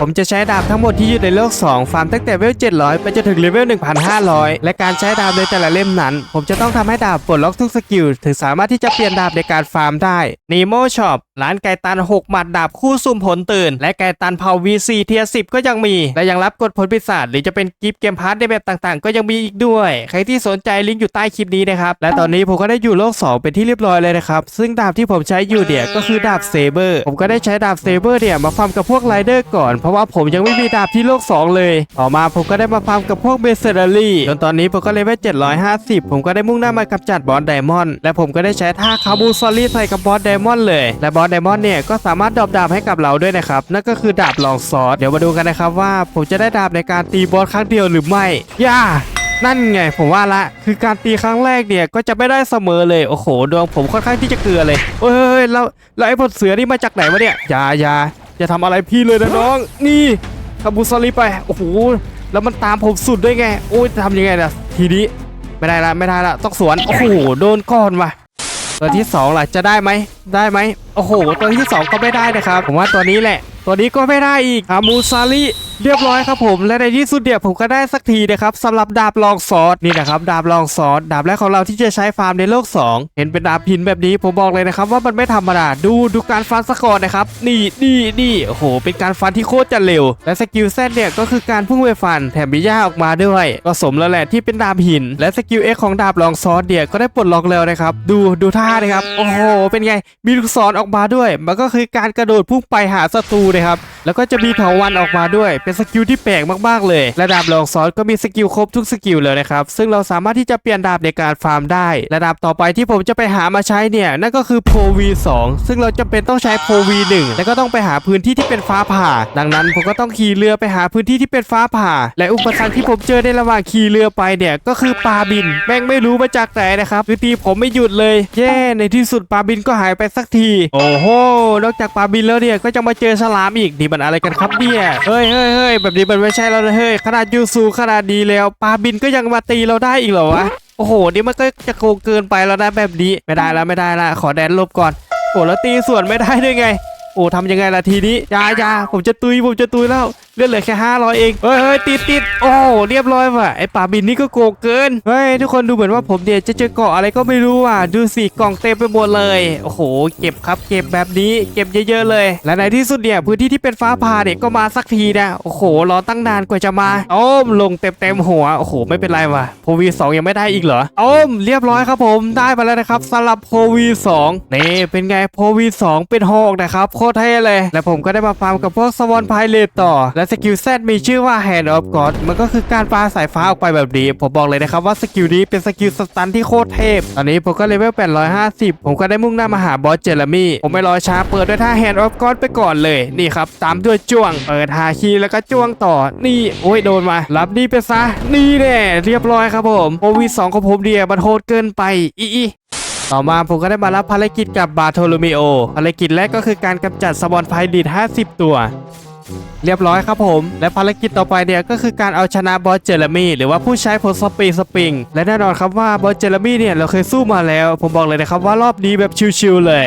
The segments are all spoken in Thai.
ผมจะใช้ดาบทั้งหมดที่อยู่ในโลก 2 ฟาร์มตั้งแต่เลเวล 700 ไปจนถึงเลเวล 1,500 และการใช้ดาบในแต่ละเล่มนั้น ผมจะต้องทำให้ดาบปลดล็อกทุกสกิล ถึงสามารถที่จะเปลี่ยนดาบในการฟาร์มได้ Nemo Shop ร้านไก่ตัน 6 หมัดดาบคู่สุ่มผลตื่น และไก่ตันเผา VC เทีย10ก็ยังมี และยังรับกดผลปีศาจหรือจะเป็นกิฟต์เกมพาร์ทในแบบต่างๆ ก็ยังมีอีกด้วย ใครที่สนใจลิงก์อยู่ใต้คลิปนี้นะครับและตอนนี้ผมก็ได้อยู่โลก 2 เป็นที่เรียบร้อยเลยนะครับซึ่งดาบที่ผมใช้อยู่เนี่ยก็คือดาบเซเบอร์ผมก็ได้ใช้ดาบเซเบอร์เนี่ยมาฟาร์มกับพวกไรเดอร์ก่อนเพราะว่าผมยังไม่มีดาบที่โลก 2 เลย ต่อมาผมก็ได้มาฟาร์มกับพวกเบเซอร์รี่จนตอนนี้ผมก็เลเวล750 ผมก็ได้มุ่งหน้ามากำจัดบอสไดมอนด์และผมก็ได้ใช้ท่าคาบูซอรี่ใส่กับบอสไดมอนด์เลย และบอสไดมอนด์เนี่ยก็สามารถดรอปดาบให้กับเราด้วยนะครับนั่นก็คือดาบลองซอสเดี๋ยวมาดูกันนะครับว่าผมจะได้ดาบในการตีบอสครั้งเดียวหรือไม่ย่านั่นไงผมว่าละคือการตีครั้งแรกเนี่ยก็จะไม่ได้เสมอเลยโอ้โหดวงผมค่อนข้างที่จะเกลือเลยเฮ้ยแล้วแล้วไอ้บทเสือนี่มาจากไหนวะเนี่ยยายา อย่าทำอะไรพี่เลยนะน้อง นี่คาบูซารีไป โอ้โห แล้วมันตามผมสุดด้วยไง โอ้ยทำยังไงล่ะ ทีนี้ ไม่ได้ละไม่ได้ละต้องสวน โอ้โห โดนก้อนว่ะตัวที่สองล่ะจะได้ไหมได้ไหมโอ้โห ตัวที่สองก็ไม่ได้นะครับ ผมว่าตัวนี้แหละ ตัวนี้ก็ไม่ได้อีกคามูซาริ เรียบร้อยครับผมและในที่สุดเดียวผมก็ได้สักทีนะครับสำหรับดาบลองซอสนี่นะครับดาบลองซอสดาบแรกของเราที่จะใช้ฟาร์มในโลก 2 เห็นเป็นดาบหินแบบนี้ผมบอกเลยนะครับว่ามันไม่ธรรมดาดูดูการฟันสกอร์นะครับนี่นี่นี่โอ้โห เป็นการฟันที่โคตรจะเร็ว และสกิลแซดเนี่ยก็คือการพุ่งไปฟันแถมมีหญ้าออกมาด้วยก็สมแล้วแหละที่เป็นดาบหิน และสกิลเอ็กของดาบลองซอสเนี่ยก็ได้ปลดล็อกแล้วนะครับดูดูท่านะครับโอ้โหเป็นไงมีลูกศรออกมาด้วย มันก็คือการกระโดดพุ่งไปหาศัตรูนะครับ แล้วก็จะมีเถาวันออกมาด้วย เป็นสกิลที่แปลกมากๆเลย และดาบลองซอสก็มีสกิลครบทุกสกิลเลยนะครับ ซึ่งเราสามารถที่จะเปลี่ยนดาบในการฟาร์มได้และดาบต่อไปที่ผมจะไปหามาใช้เนี่ยนั่นก็คือโพวี2ซึ่งเราจำเป็นต้องใช้โพวี1แล้วก็ต้องไปหาพื้นที่ที่เป็นฟ้าผ่า ดังนั้นผมก็ต้องขี่เรือไปหาพื้นที่ที่เป็นฟ้าผ่า และอุปสรรคที่ผมเจอในระหว่างขี่เรือไปเนี่ยก็คือปลาบิน แม่งไม่รู้มาจากไหนนะครับคือตีผมไม่หยุดเลยแย่ในที่สุดปลาบินก็หายไปสักที โอ้โหนอกจากปลาบินแล้วเนี่ยก็จะมาเจอฉลามอีกนี่มันอะไรกันครับเนี่ยเฮ้ยเฮ้ยเฮ้ยแบบนี้มันไม่ใช่แล้วนะเฮ้ยขนาดยูซูขนาดดีแล้วปลาบินก็ยังมาตีเราได้อีกเหรอวะโอ้โหนี่มันก็จะโกงเกินไปแล้วนะแบบนี้ไม่ได้แล้วไม่ได้ละขอแดนลบก่อนโอ้แล้วตีส่วนไม่ได้ด้วยไง โอ้ทำยังไงล่ะทีนี้ยายาผมจะตุยผมจะตุยแล้ว เลือดเหลือแค่500เองเฮ้ยเฮ้ยติดติดโอ้เรียบร้อยว่ะไอป่าบินนี่ก็โกงเกินเฮ้ยทุกคนดูเหมือนว่าผมเนี่ยจะเจอเกาะอะไรก็ไม่รู้ว่ะดูสิกล่องเต็มไปหมดเลยโอ้โห เก็บครับเก็บแบบนี้เก็บเยอะๆเลย และในที่สุดเนี่ยพื้นที่ที่เป็นฟ้าผ่าเนี่ยก็มาสักทีนะโอ้โหรอตั้งนานกว่าจะมาอ้มลงเต็มเต็มๆหัวโอ้โหไม่เป็นไรว่ะโพวีสองยังไม่ได้อีกเหรออ้มเรียบร้อยครับผมได้มาแล้วนะครับสำหรับโพวีสองนี่เป็นไงโพวีสองเป็นหอกนะครับโคตรเท่เลย และผมก็ได้มาฟาร์มกับพวกสวอนพเลตต่อและสกิลแซดมีชื่อว่า Hand of God มันก็คือการปาสายฟ้าออกไปแบบนี้ ผมบอกเลยนะครับว่าสกิลนี้เป็นสกิลสตันที่โคตรเทพ ตอนนี้ผมก็เลเวล 850 ผมก็ได้มุ่งหน้ามาหาบอสเจอร์มี่ผมไม่รอช้าเปิดด้วยท่า Hand of God ไปก่อนเลย นี่ครับ ตามด้วยจ้วง เปิดหาคีแล้วก็จ้วงต่อ นี่โอ้ยโดนมา รับนี่ไปซะ นี่แน่เรียบร้อยครับผมโอวีสองของผมเดียมันโหดเกินไปอีอีต่อมาผมก็ได้มารับภารกิจกับบาโทโลเมโอ ภารกิจแรกก็คือการกำจัดสปอนไพลิด50 ตัว เรียบร้อยครับผม และภารกิจต่อไปเนี่ยก็คือการเอาชนะบอสเจอร์มี่หรือว่าผู้ใช้ผลสปีสปริง และแน่นอนครับว่าบอสเจอร์มี่เนี่ยเราเคยสู้มาแล้ว ผมบอกเลยนะครับว่ารอบนี้แบบชิวๆเลย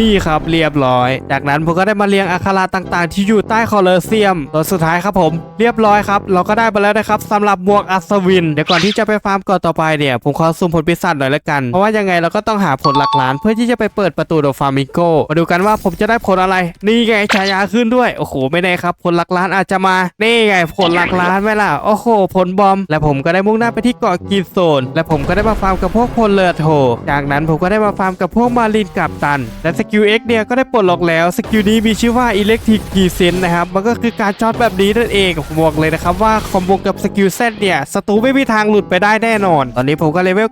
นี่ครับเรียบร้อย จากนั้นผมก็ได้มาเรียงอักขระต่างๆ ที่อยู่ใต้คอเลอเซียมตัวสุดท้ายครับผม เรียบร้อยครับ เราก็ได้มาแล้วนะครับสำหรับหมวกอัศวิน เดี๋ยวก่อนที่จะไปฟาร์มก่อนต่อไปเนี่ย ผมขอสุ่มผลปีศาจหน่อยละกัน เพราะว่ายังไงเราก็ต้องหาผลหลักล้าน เพื่อที่จะไปเปิดประตูโดฟามิโกมาดูกันว่าผมจะได้ผลอะไร นี่ไงฉายาขึ้นด้วย โอ้โห ไม่แน่ครับ ผลหลักล้านอาจจะมา นี่ไงผลหลักล้านไหมล่ะ โอ้โห ผลบอม และผมก็ได้มุ่งหน้าไปที่เกาะกีโซน และผมก็ได้มาฟาร์มกับพวกพลเรือโท จากนั้นผมก็ได้มาฟาร์มกับพวกมารินกับตัน และสกิลเอ็กเนี่ยก็ได้ปลดล็อกแล้วสกิลนี้มีชื่อว่าอิเล็กทริกกีเซนนะครับมันก็คือการช็อตแบบนี้นั่นเองผมบอกเลยนะครับว่าคอมโบกับสกิลเซตเนี่ยศัตรูไม่มีทางหลุดไปได้แน่นอน ตอนนี้ผมก็เลเวล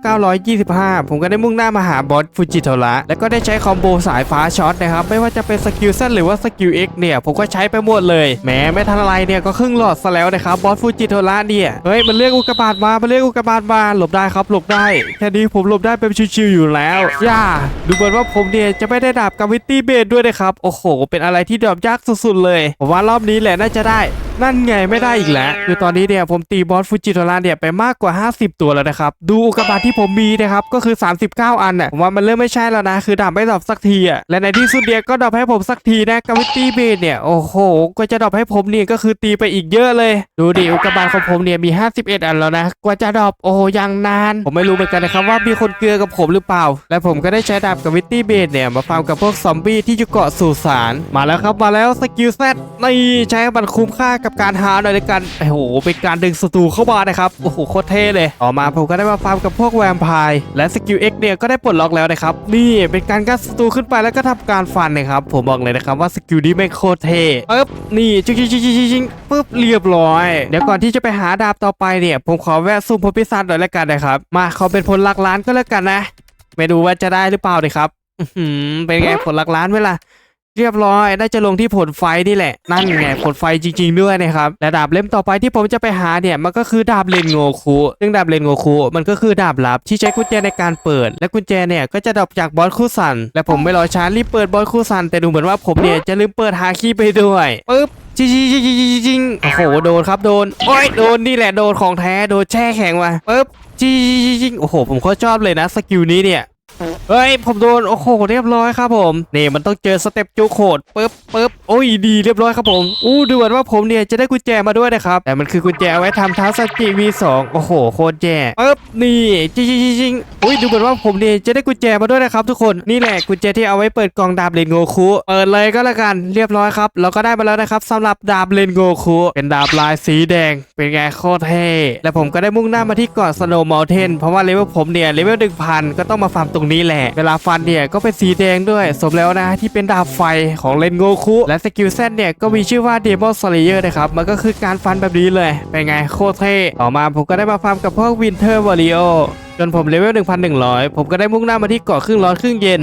925 ผมก็ได้มุ่งหน้ามาหาบอสฟูจิโทระแล้วก็ได้ใช้คอมโบสายฟ้าช็อตนะครับไม่ว่าจะเป็นสกิลเซตหรือว่าสกิลเเนี่ยผมก็ใช้ไปหมดเลยแหมไม่ทันอะไรเนี่ยก็ครึ่งหลอดซะแล้วนะครับบอสฟูจิโทระเนี่ยเฮ้ยมันเรียกอุกกาบาตมามันเรียกอุกกาบาตมาหลบได้ครับหลบได้แค่นี้ผมหลบได้เป็นชิวๆอยู่แล้วย่าดูเหมือนว่าผมเนี่ยจะไม่ได้ดาบกาวิตี้เบดด้วยนะครับ โอ้โห เป็นอะไรที่ดรอปยากสุดๆเลยผมว่ารอบนี้แหละน่าจะได้ นั่นไงไม่ได้อีกแล้ว คือตอนนี้เนี่ยผมตีบอสฟูจิโทระเนี่ยไปมากกว่า 50 ตัวแล้วนะครับ ดูอุกกาบาตที่ผมมีนะครับ ก็คือ 39 อันน่ะผมว่ามันเริ่มไม่ใช่แล้วนะ คือดับไม่ดรอปสักทีอะ และในที่สุดเดียก็ดรอปให้ผมสักทีนะกาวิตี้เบดเนี่ย โอ้โห ก็จะดรอปให้ผมเนี่ยก็คือตีไปอีกเยอะเลย ดูดิอุกกาบาตของผมเนี่ยมี 51 อันแล้วนะ กว่าจะดรอปโอ้ยังนาน ผมไม่รู้เหมือนกันนะครับว่ามีคนเกลือกับผมหรือเปล่า และผมก็ได้ใช้ดาบกาวิตี้เบดเนี่ยมาฟาร์มกับพวกซอมบี้ที่อยู่เกาะสุสานมาแล้วครับมาแล้วสกิลแซดนี่ใช้มันคุ้มค่ากับการหาหน่อยในการโอ้โหเป็นการดึงศัตรูเข้ามานะครับโอ้โหโคตรเท่เลยต่อมาผมก็ได้มาฟาร์มกับพวกแวมไพร์และสกิล X เนี่ยก็ได้ปลดล็อกแล้วนะครับนี่เป็นการกัดศัตรูขึ้นไปแล้วก็ทำการฟันนะครับผมบอกเลยนะครับว่าสกิลนี้แม่งโคตรเท่ปึ๊บนี่จิงจิงจิงจิงจิงปึ๊บเรียบร้อยเดี๋ยวก่อนที่จะไปหาดาบต่อไปเนี่ยผมขอแวะซุ่มพลพิศาหน่อยแล้วกันนะครับมาขอเป็นผลหลักล้านก็แล้วกันนะไม่ดูว่าจะได้หรือเปล่าเลยครับ อื้อหือเป็นไงผลหลักล้านไหมล่ะ เรียบร้อยได้จะลงที่ผลไฟนี่แหละ นั่นไงผลไฟจริง ๆ ด้วยนะครับและดาบเล่มต่อไปที่ผมจะไปหาเนี่ยมันก็คือดาบเลนโงคุซึ่งดาบเลนโงคุมันก็คือดาบลับที่ใช้กุญแจในการเปิด และกุญแจเนี่ยก็จะดรอปจากบอสคู่สันและผมไม่รอช้ารีบเปิดบอสคู่สันแต่ดูเหมือนว่าผมเนี่ยจะลืมเปิดฮาคีไปด้วยปึ๊บจิงจิงจิงจิงจิงจิงโอ้โหโดนครับโดนโอ้ยโดนนี่แหละโดนของแท้โดนแช่แข็งว่ะปึ๊บจริงจิงจิงโอ้โหผมก็ชอบเลยนะสกิลนี้เนี่ย เฮ้ยผมโดนโอ้โหเรียบร้อยครับผมนี่มันต้องเจอสเต็ปจูโคดปึ๊บปึ๊บ โอ้ยดีเรียบร้อยครับผมอู้ดูเหมือนว่าผมเนี่ยจะได้กุญแจมาด้วยนะครับแต่มันคือกุญแจเอาไว้ทำท้าสกิ V2 โอ้โหโคตรแย่ปึ๊บนี่จริงจริงจริงอุ้ยดูเหมือนว่าผมเนี่ยจะได้กุญแจมาด้วยนะครับทุกคนนี่แหละกุญแจที่เอาไว้เปิดกล่องดาบเลนโงคุเปิดเลยก็แล้วกันเรียบร้อยครับเราก็ได้มาแล้วนะครับสำหรับดาบเลนโงคุเป็นดาบลายสีแดง เป็นไงโคตรเท่และผมก็ได้มุ่งหน้ามาที่เกาะสโนว์มอลเทนเพราะว่าเลเวลผมเนี่ยเลเวลหนึ่งพันก็ต้องมาฟาร์มตรงนี้แหละ เวลาฟันเนี่ยก็เป็นสีแดงด้วย สมแล้วนะที่เป็นดาบไฟของเลนโงคุและสกิลเซตเนี่ยก็มีชื่อว่าเดมอนสเลเยอร์นะครับ มันก็คือการฟันแบบนี้เลย เป็นไงโคตรเท่ต่อมาผมก็ได้มาฟาร์มกับพวกวินเทอร์วอริโอจนผมเลเวล 1,100 ผมก็ได้มุ่งหน้ามาที่เกาะครึ่งร้อนครึ่งเย็น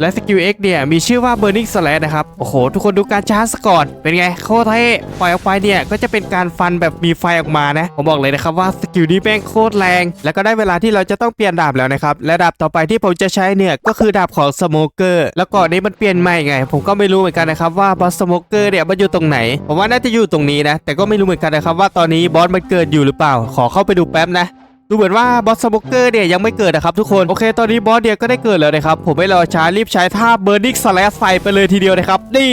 และสกิล X เนี่ยมีชื่อว่า Burning Slash นะครับ โอ้โห ทุกคนดูการชาร์จสกอร์เป็นไงโคตรเท่ปล่อยออกไปเนี่ย ก็จะเป็นการฟันแบบมีไฟออกมานะ ผมบอกเลยนะครับว่าสกิลนี้แม่งโคตรแรง แล้วก็ได้เวลาที่เราจะต้องเปลี่ยนดาบแล้วนะครับ และดาบต่อไปที่ผมจะใช้เนี่ย ก็คือดาบของสโมเกอร์แล้วก่อนนี้มันเปลี่ยนใหม่ไง ผมก็ไม่รู้เหมือนกันนะครับว่าบอสสโมเกอร์เนี่ยมันอยู่ตรงไหน ผมว่าน่าจะอยู่ตรงนี้นะ แต่ก็ไม่รู้เหมือนกันนะครับว่าตอนนี้บอสมันเกิดอยู่หรือเปล่า ขอเข้าไปดูแป๊บนะ ดูเหมือนว่าบอสสโมเกอร์เนี่ยยังไม่เกิดนะครับทุกคนโอเคตอนนี้บอสเดียก็ได้เกิดแล้วนะครับผมไม่รอช้ารีบใช้ท่าเบอร์นิกสแลสใส่ไปเลยทีเดียวนะครับนี่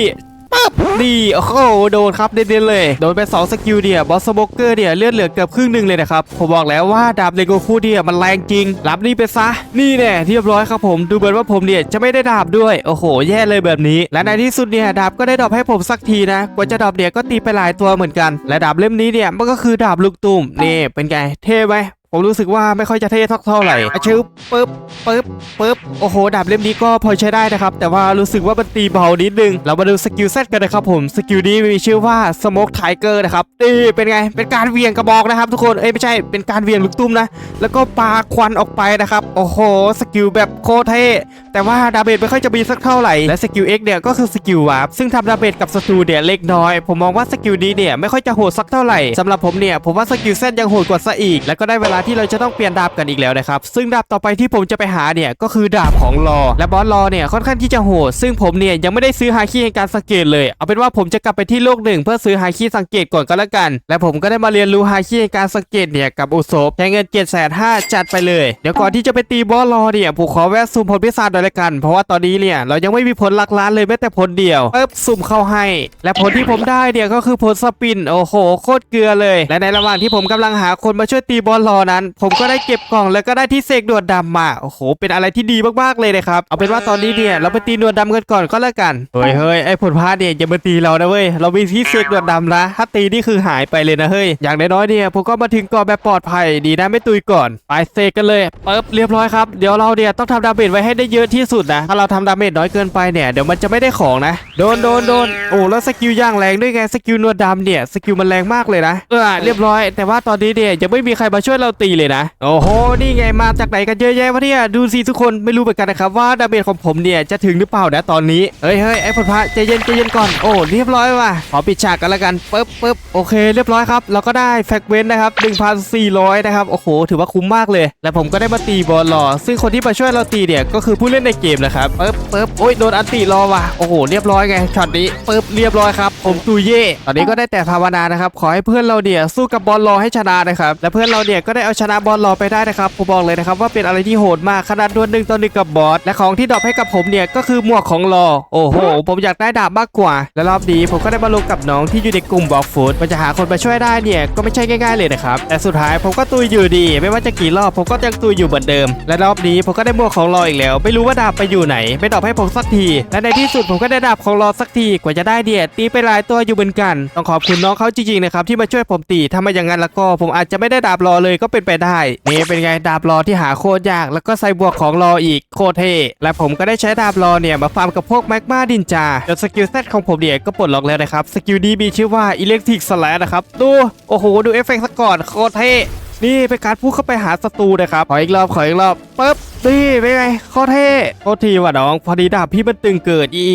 ปั๊บนี่โอ้โหโดนครับเด่นๆเลย โดนไป2สกิลเดียบอสสโมเกอร์เนี่ยเลือดเหลือเกือบครึ่งหนึ่งเลยนะครับ ผมบอกแล้วว่าดาบเลโกคูเนี่ยมันแรงจริง รับนี่ไปซะ นี่แน่เรียบร้อยครับผม ดูเหมือนว่าผมเนี่ยจะไม่ได้ดาบด้วย โอ้โห แย่เลยแบบนี้ และในที่สุดเนี่ยดาบก็ได้ดอปให้ผมสักทีนะ กว่าจะดอปเนี่ยก็ตีไปหลายตัวเหมือนกัน และดาบเล่มนี้เนี่ยมันก็คือดาบลูกตุ้มนี่เป็นไง เท่ไหม ผมรู้สึกว่าไม่ค่อยจะเท่เท่าไหร่อะชึบปึ๊บปึ๊บปึ๊บโอ้โหดาบเล่มนี้ก็พอใช้ได้นะครับ แต่ว่ารู้สึกว่ามันตีเบานิดนึง เรามาดูสกิลเซตกันนะครับผมสกิลนี้มีชื่อว่าสโมกไทเกอร์นะครับนี่เป็นไงเป็นการเหวียงกระบอกนะครับ ทุกคนเอ้ยไม่ใช่เป็นการเหวียงลูกตุ้มนะ แล้วก็ปาควันออกไปนะครับ โอ้โหสกิลแบบโคตรเท่แต่ว่าดาเมจไม่ค่อยจะมีสักเท่าไหร่และสกิล X เนี่ยก็คือสกิลวาร์ปซึ่งทำดาเมจกับศัตรูเนี่ยเล็กน้อย ผมมองว่าสกิลนี้เนี่ยไม่ค่อยจะโหดสักเท่าไหร่สำหรับผมเนี่ยผมว่าสกิลเซตยังโหดกว่าซะอีก แล้วก็ได้เวลาที่เราจะต้องเปลี่ยนดาบกันอีกแล้วนะครับ ซึ่งดาบต่อไปที่ผมจะไปหาเนี่ยก็คือดาบของลอและบอสลอเนี่ยค่อนข้างที่จะโหด ซึ่งผมเนี่ยยังไม่ได้ซื้อฮาคิในการสังเกตเลย เอาเป็นว่าผมจะกลับไปที่โลกหนึ่งเพื่อซื้อฮาคิสังเกตก่อนก็แล้วกัน และผมก็ได้มาเรียนรู้ฮาคิในการสังเกตเนี่ยกับอุศบใช้เงินเจ็ดแสนห้าจัดไปเลย เดี๋ยวก่อนที่จะไปตีบอสลอเนี่ยผมขอแวะซูมผลพิศาจหน่อยละกัน เพราะว่าตอนนี้เนี่ยเรายังไม่มีผลหลักล้านเลยแม้แต่ผลเดียวปึ๊บสุ่มเข้าให้ และผลที่ผมได้เนี่ยก็คือผลสปิน โอ้โหโคตรเกลือเลย และในระหว่างที่ผมกำลังหาคนมาช่วยตีบอสลอนั้น ผมก็ได้เก็บกล่องแล้วก็ได้ที่เสกดวดดำมาโอ้โห เป็นอะไรที่ดีมากๆเลยนะครับเอาเป็นว่าตอนนี้เนี่ยเราไปตีดวดดำกันก่อนก็แล้วกันเฮ้ยเฮ้ยไอ้ผลพลาดเนี่ยอย่ามาตีเรานะเว้ยเรามีที่เสกดวดดำนะถ้าตีนี่คือหายไปเลยนะเฮ้ยอย่างน้อยๆเนี่ยผมก็มาถึงก่อนแบบปลอดภัยดีนะไม่ตุยก่อนไปเสกกันเลยปึ๊บเรียบร้อยครับเดี๋ยวเราเนี่ยต้องทำดาเมจไว้ให้ได้เยอะที่สุดนะถ้าเราทำดาเมจน้อยเกินไปเนี่ยเดี๋ยวมันจะไม่ได้ของนะโดนโดนโดนโอ้แล้วสกิลย่างแรงด้วยไงสกิลนวดดำเนี่ยสกิลมันแรงมากเลยนะเออเรียบร้อย แต่ว่าตอนนี้เนี่ยยังไม่มีใครมาช่วยเราตีเลยนะ โอ้โห นี่ไงมาจากไหนกันเยอะแยะวะเนี่ย ดูสิทุกคนไม่รู้เหมือนกันนะครับว่าดาเมจของผมเนี่ยจะถึงหรือเปล่านะตอนนี้ เฮ้ยเฮ้ยไอ้ผลพระใจเย็นใจเย็นก่อน โอ้เรียบร้อยว่ะ ขอปิดฉากกันแล้วกันปึ๊บปึ๊บโอเค เรียบร้อยครับ เราก็ได้แฟกเวนนะครับ1,400 นะครับ โอ้โห ถือว่าคุ้มมากเลย และผมก็ได้มาตีบอลรอซึ่งคนที่มาช่วยเราตีเนี่ยก็คือผู้เล่นในเกมนะครับปึ๊บปึ๊บโอ้ยโดนอันติรอว่ะโอ้โหเรียบร้อยไงช็อตนี้ปึ๊บเรียบร้อยครับผมตูเย่ตอนนี้ก็ได้แต่ภาวนานะครับขอให้เพื่อนเราเนี่ยสู้กับบอลรอให้ชนะนะครับและเพื่อนเราเนี่ยก็ได้เอาชนะบอลรอไปได้นะครับผมบอกเลยนะครับว่าเป็นอะไรที่โหดมากขนาดดวลหนึ่งต่อหนึ่งกับบอสและของที่ดรอปให้กับผมเนี่ยก็คือหมวกของรอโอ้โห ผมอยากได้ดาบมากกว่า และรอบนี้ผมก็ได้มาลงกับน้องที่อยู่ในกลุ่มบอกฟูดมันจะหาคนมาช่วยได้เนี่ยก็ไม่ใช่ง่าย ๆเลยนะครับแต่สุดท้ายผมก็ตุยอยู่ดี ไม่ว่าจะกี่รอบผมก็ยังตุยอยู่เหมือนเดิม และรอบนี้ผมก็ได้หมวกของรออีกแล้ว ไม่รู้ว่าดาบไปอยู่ไหน ไม่ดรอปให้ผมสักที และในที่สุดผมก็ได้ดาบของรอสักทีกว่าจะได้เดียตีไปหลายตัวอยู่เหมือนกัน ต้องขอบคุณน้องเขาจริงๆนะครับที่มาช่วยผมตีถ้าไม่อย่างนั้นแล้วก็ผมอาจจะไม่ได้ดาบรอเลยก็เป็นไปได้ นี่เป็นไงดาบรอที่หาโคตรยาก แล้วก็ใส่บวกของรออีกโคตรเท่และผมก็ได้ใช้ดาบรอเนี่ยมาฟาร์มกับพวกแมกมาดินจาจนสกิลเซตของผมเนี่ยก็ปลดล็อกแล้วนะครับสกิลนี้มีชื่อว่าอิเล็กทริกสแลนะครับดูโอ้โหดูเอฟเฟกต์ซะก่อนโคตรเท่นี่เป็นการพุ่งเข้าไปหาศัตรูนะครับขออีกรอบขออีกรอบปึ๊บนี่เป็นไงโคตรเท่โทษทีว่ะน้อง พอดีดาบพี่มันตึงเกิดอี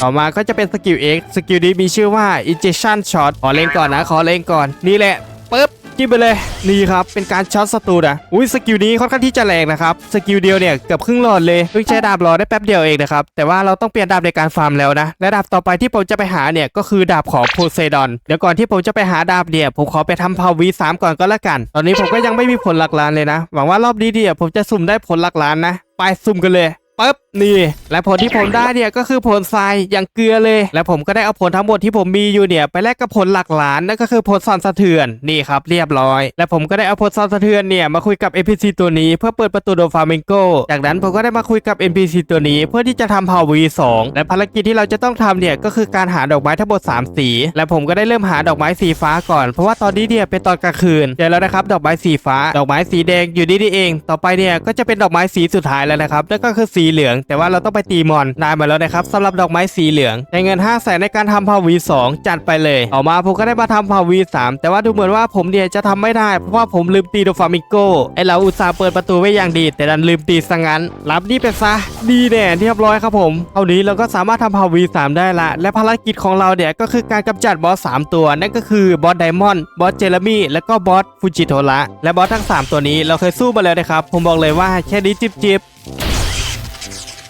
ต่อมาก็จะเป็นสกิล X สกิลนี้มีชื่อว่า Injection Shot ขอเล่นก่อนนะ ขอเล่นก่อน นี่แหละปึ๊บ จิ้มไปเลยนี่ครับเป็นการช็อตศัตรูนะอุ้ยสกิลนี้ค่อนข้างที่จะแรงนะครับสกิลเดียวเนี่ยเกือบครึ่งหลอดเลยเพิ่งใช้ดาบรอได้แป๊บเดียวเองนะครับแต่ว่าเราต้องเปลี่ยนดาบในการฟาร์มแล้วนะและดาบต่อไปที่ผมจะไปหาเนี่ยก็คือดาบของโพไซดอนเดี๋ยวก่อนที่ผมจะไปหาดาบเนี่ยผมขอไปทำพาวีสามก่อนก็แล้วกัน ตอนนี้ผมก็ยังไม่มีผลหลักล้านเลยนะ หวังว่ารอบนี้เนี่ยวผมจะสุ่มได้ผลหลักล้านนะ ไปสุ่มกันเลยปึ๊บนี่ และผลที่ผมได้เนี่ยก็คือผลทรายอย่างเกลือเลย และผมก็ได้เอาผลทั้งหมดที่ผมมีอยู่เนี่ยไปแลกกับผลหลักล้านนั่นก็คือผลสั่นสะเทือนนี่ครับเรียบร้อย และผมก็ได้เอาผลสั่นสะเทือนเนี่ยมาคุยกับ NPC ตัวนี้เพื่อเปิดประตูโดฟามิงโกจากนั้นผมก็ได้มาคุยกับ NPC ตัวนี้เพื่อที่จะทำเผ่า V2 และภารกิจที่เราจะต้องทำเนี่ยก็คือการหาดอกไม้ทั้งหมด3 สี และผมก็ได้เริ่มหาดอกไม้สีฟ้าก่อน เพราะว่าตอนนี้เนี่ยเป็นตอนกลางคืนเจอแล้วนะครับดอกไม้สีฟ้า ดอกไม้สีแดงอยู่นี่นี่เอง ต่อไปเนี่ยก็จะเป็นดอกไม้สีสุดท้ายแล้วนะครับนั่นก็คือสีเหลืองแต่ว่าเราต้องไปตีมอนได้มาแล้วนะครับสำหรับดอกไม้สีเหลืองในเงิน 5 0 0แสนในการทำเผ่า V2 จัดไปเลยออกมาผมก็ได้มาทำเผ่า V3 แต่ว่าดูเหมือนว่าผมเนี่ยจะทำไม่ได้ เพราะว่าผมลืมตีโดฟามิโกไอเราอุตส่าห์เปิดประตูไว้อย่างดี แต่ดันลืมตีซะงั้น รับนี่ไปซะ ดีแน่เรียบร้อยครับผมเท่านี้เราก็สามารถทำเผ่า V3 ได้ละ และภารกิจของเราเนี่ยก็คือการกำจัดบอส3ตัวนั่นก็คือบอสไดมอนด์บอสเจเรมี่และก็บอสฟูจิโทระและบอสทั้ง 3 ตัวนี้เราเคยสู้มาแล้วนะครับผมบอกเลยว่าแค่นี้จิบจิบ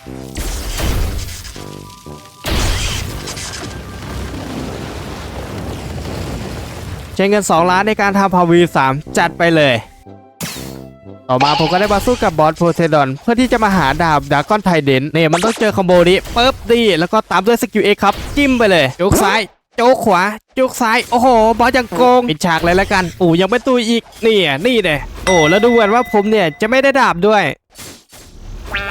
ใช้เงิน 2 ล้านในการทำพาวี 3 จัดไปเลย ต่อมาผมก็ได้มาสู้กับบอสโพไซดอน เพื่อที่จะมาหาดาบดากอนไทเดนเนี่ยมันต้องเจอคอมโบนี้ปึ๊บดี แล้วก็ตามด้วยสกิลเอครับ จิ้มไปเลยจุกซ้ายจุกขวาจุกซ้าย โอ้โห บอสยังโกง ปิดฉากเลยละกันโอ้ยังไม่ตุยอีก นี่อะนี่เด้โอ้ แล้วดูเหมือนว่าผมเนี่ยจะไม่ได้ดาบด้วย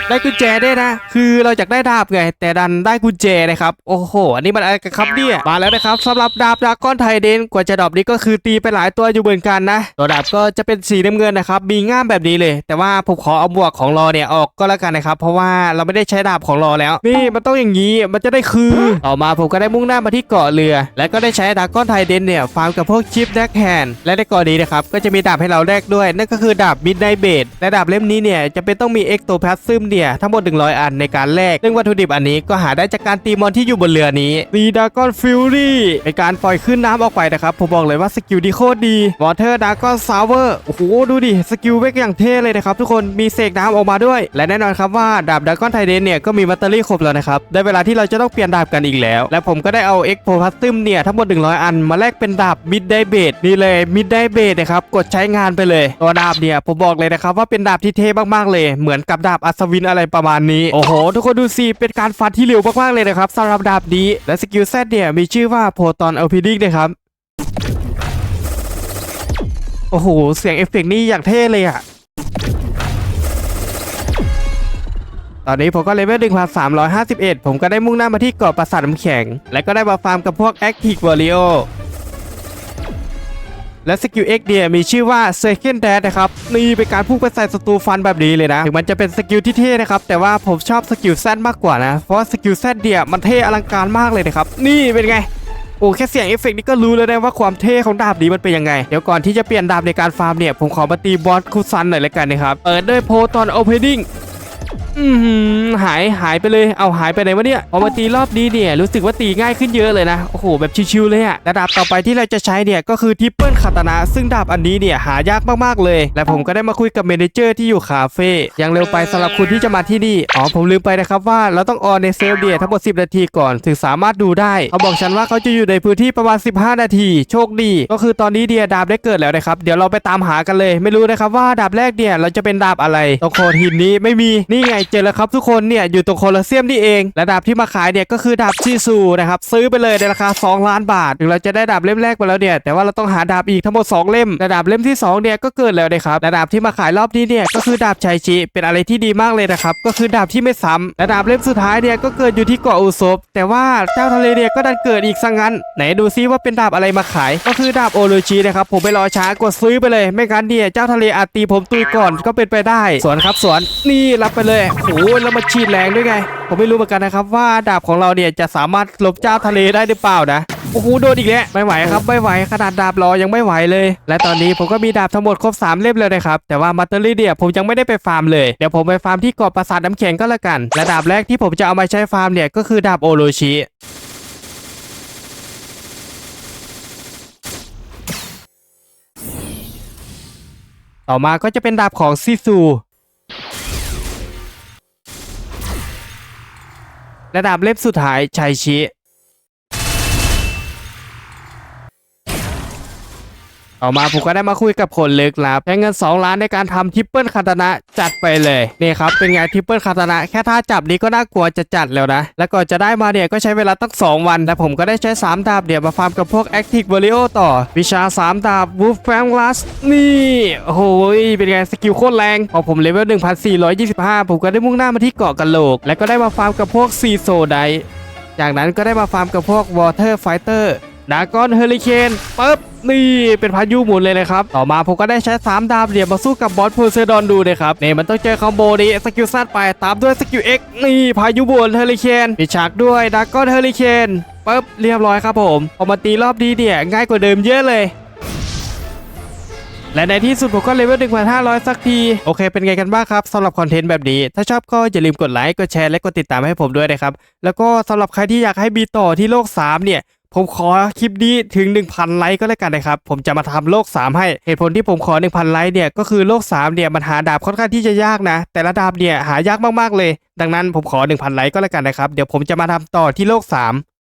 ได้กุญแจได้นะ คือเราอยากได้ดาบไง แต่ดันได้กุญแจนะครับ โอ้โห อันนี้มันอะไรกันครับเนี่ย มาแล้วนะครับสำหรับดาบดาก้อนไทเดน กว่าจะดรอปนี้ก็คือตีไปหลายตัวอยู่เหมือนกันนะ ตัวดาบก็จะเป็นสีน้ำเงินนะครับ มีง่ามแบบนี้เลย แต่ว่าผมขอเอาบวกของรอเนี่ยออกก็แล้วกันนะครับ เพราะว่าเราไม่ได้ใช้ดาบของรอแล้ว นี่มันต้องอย่างนี้ มันจะได้คือ ต่อมาผมก็ได้มุ่งหน้ามาที่เกาะเรือ และก็ได้ใช้ดาก้อนไทเดนเนี่ยฟาร์มกับพวกชิปแดกแฮนและในเกาะนี้นะครับก็จะมีดาบให้เราแลกด้วย นั่นก็คือดาบมิดไนเบดและดาบเล่มนี้เนี่ยจะเป็นต้องมีเอ็กโตแพสซึมเนี่ยทั้งหมด 100 อันในการแลกซึ่งวัตถุดิบอันนี้ก็หาได้จากการตีมอนที่อยู่บนเรือนี้ตีดากอนฟิลลี่เป็นการปล่อยขึ้นน้ำออกไปนะครับผมบอกเลยว่าสกิลดีโคตรดีวอเตอร์ดากอนซาวเวอร์โอ้โหดูดิสกิลเวกอย่างเท่เลยนะครับทุกคนมีเสกน้ำออกมาด้วย และแน่นอนครับว่าดาบดากอนไทเดนเนี่ยก็มีแบตเตอรี่ครบแล้วนะครับได้เวลาที่เราจะต้องเปลี่ยนดาบกันอีกแล้ว และผมก็ได้เอาเอ็กโพพัสซึมเนี่ยทั้งหมด 100 อันมาแลกเป็นดาบมิดไดเบดนี่เลยมิดไดเบดนะครับกดใช้งานไปเลยตัวดาบเนี่ยผมบอกเลยนะครับว่าเป็นดาบที่เท่มากๆเลยเหมือนกับดาบอัศวินอะไรประมาณนี้ โอ้โห ทุกคนดูสิเป็นการฟันที่เร็วมากๆเลยนะครับสำหรับดาบนี้และสกิลแซดเนี่ยมีชื่อว่าโพตอนเอลพีดิกนะครับโอ้โห เสียงเอฟเฟกต์นี่อย่างเท่เลยอะตอนนี้ผมก็เลเวล1,351ผมก็ได้มุ่งหน้ามาที่เกาะปราสาทน้ำแข็ง และก็ได้มาฟาร์มกับพวกแอคทีฟวอริโอ และสกิล X เนี่ยมีชื่อว่า Second Dash นะครับนี่เป็นการพุ่งไปใส่ศัตรูฟันแบบนี้เลยนะ ถึงมันจะเป็นสกิลที่เท่นะครับ แต่ว่าผมชอบสกิล Z มากกว่านะ เพราะสกิล Z เนี่ยมันเท่อลังการมากเลยนะครับ นี่เป็นไงโอ้แค่เสียงเอฟเฟกต์นี่ก็รู้แล้วนะว่าความเท่ของดาบนี้มันเป็นยังไง เดี๋ยวก่อนที่จะเปลี่ยนดาบในการฟาร์มเนี่ย ผมขอมาตีบอสคุซันหน่อยละกันนะครับ เปิดด้วยโพตอนโอเพนนิ่ง อือหือหายหายไปเลย เอาหายไปไหนวะเนี่ยพอมาตีรอบนี้เนี่ยรู้สึกว่าตีง่ายขึ้นเยอะเลยนะ โอ้โห แบบชิวๆเลยอะระดับต่อไปที่เราจะใช้เนี่ยก็คือทิปเปิลคาตานะซึ่งดาบอันนี้เนี่ยหายากมากๆเลย และผมก็ได้มาคุยกับเมนเจอร์ที่อยู่คาเฟ่ยังเร็วไปสำหรับคุณที่จะมาที่นี่ อ๋อผมลืมไปนะครับว่าเราต้องออนในเซลเนี่ยทั้งหมด 10 นาทีก่อนถึงสามารถดูได้เขาบอกฉันว่าเขาจะอยู่ในพื้นที่ประมาณ 15 นาที โชคดี ก็คือตอนนี้เดียดาบได้เกิดแล้วนะครับเดี๋ยวเราไปตามหากันเลย ไม่รู้นะครับว่าดาบแรกเนี่ยเราจะเป็นดาบอะไรตรงโคนหินนี้ไม่มีนี่ไงเจอแล้วครับทุกคนเนี่ยอยู่ตรงโคลอเซียมนี่เองและดาบที่มาขายเนี่ยก็คือดาบชิซูนะครับซื้อไปเลยในราคา 2 ล้านบาทถึงเราจะได้ดาบเล่มแรกไปแล้วเนี่ยแต่ว่าเราต้องหาดาบอีกทั้งหมด 2 เล่มและดาบเล่มที่2เนี่ยก็เกิดแล้วนะครับและดาบที่มาขายรอบนี้เนี่ยก็คือดาบชัยชิเป็นอะไรที่ดีมากเลยนะครับก็คือดาบที่ไม่ซ้ำและดาบเล่มสุดท้ายเนี่ยก็เกิดอยู่ที่เกาะอุซบแต่ว่าเจ้าทะเลเนี่ยก็ดันเกิดอีกซะงั้น ไหนดูซิว่าเป็นดาบอะไรมาขาย ก็คือดาบโอโรชินะครับผมไปรอช้ากดซื้อไปเลย ไม่งั้นเนี่ยเจ้าทะเลอาจตีผมตุยก่อนก็เป็นไปได้สวนครับสวนนี่รับไปเลยโอ้ยแล้วมาฉีดแรงด้วยไง ผมไม่รู้เหมือนกันนะครับ ว่าดาบของเราเนี่ยจะสามารถหลบเจ้าทะเลได้หรือเปล่านะโอ้โหโดนอีกแล้วไม่ไหวครับไม่ไหวขนาดดาบรอยังไม่ไหวเลย และตอนนี้ผมก็มีดาบทั้งหมดครบ3เล่มเลยนะครับแต่ว่ามัตเตอรี่เนี่ยผมยังไม่ได้ไปฟาร์มเลยเดี๋ยวผมไปฟาร์มที่เกาะปราสาทน้ำแข็งก็แล้วกันและดาบแรกที่ผมจะเอามาใช้ฟาร์มเนี่ยก็คือดาบโอโรชิต่อมาก็จะเป็นดาบของซิซู และดาบเล่มสุดท้ายชัยชิ ต่อมาผมก็ได้มาคุยกับคนลึกลับใช้เงิน 2 ล้านในการทำทริปเปิลคาตานะจัดไปเลยนี่ครับเป็นไงทริปเปิลคาตานะแค่ท่าจับนี้ก็น่ากลัวจะจัดแล้วนะ แล้วก่อนจะได้มาเนี่ยก็ใช้เวลาตั้ง 2 วันและผมก็ได้ใช้ 3 ดาบเนี่ยวมาฟาร์มกับพวกแอคทีฟวอริโอต่อ วิชา 3 ดาบวูฟแฟงลัสนี่โอ้โหเป็นไงสกิลโคตรแรงพอผมเลเวล1425 ผมก็ได้มุ่งหน้ามาที่เกาะกะโหลก และก็ได้มาฟาร์มกับพวกซีโซไดจากนั้นก็ได้มาฟาร์มกับพวก Water Fighter ดากอนเฮลิเคนปึ๊บนี่เป็นพายุหมุนเลยนะครับ ต่อมาผมก็ได้ใช้ 3 ดาบเหลี่ยมมาสู้กับบอสโพเซดอนดูนะครับนี่มันต้องเจอคอมโบนี้สกิลซัดไปตามด้วยสกิลเอ็นี่พายุหมุนเฮลิเคนปิดฉากด้วยดากอนเฮลิเคนปึ๊บเรียบร้อยครับผมพอมาตีรอบนี้เนี่ยง่ายกว่าเดิมเยอะเลยและในที่สุดผมก็เลเวล1,500 สักที โอเคเป็นไงกันบ้างครับสำหรับคอนเทนต์แบบนี้ ถ้าชอบก็อย่าลืมกดไลค์ กดแชร์ และกดติดตามให้ผมด้วยนะครับ แล้วก็สำหรับใครที่อยากให้มีต่อที่โลก 3 เนี่ย ผมขอคลิปนี้ถึง 1,000 ไลค์ก็แล้วกันนะครับ ผมจะมาทำโลก 3 ให้ เหตุผลที่ผมขอ 1,000 ไลค์เนี่ย ก็คือโลก 3 เนี่ย มันหาดาบค่อนข้างที่จะยากนะ แต่ละดาบเนี่ย หายากมากๆเลย ดังนั้นผมขอ 1,000 ไลค์ก็แล้วกันนะครับ เดี๋ยวผมจะมาทำต่อที่โลก 3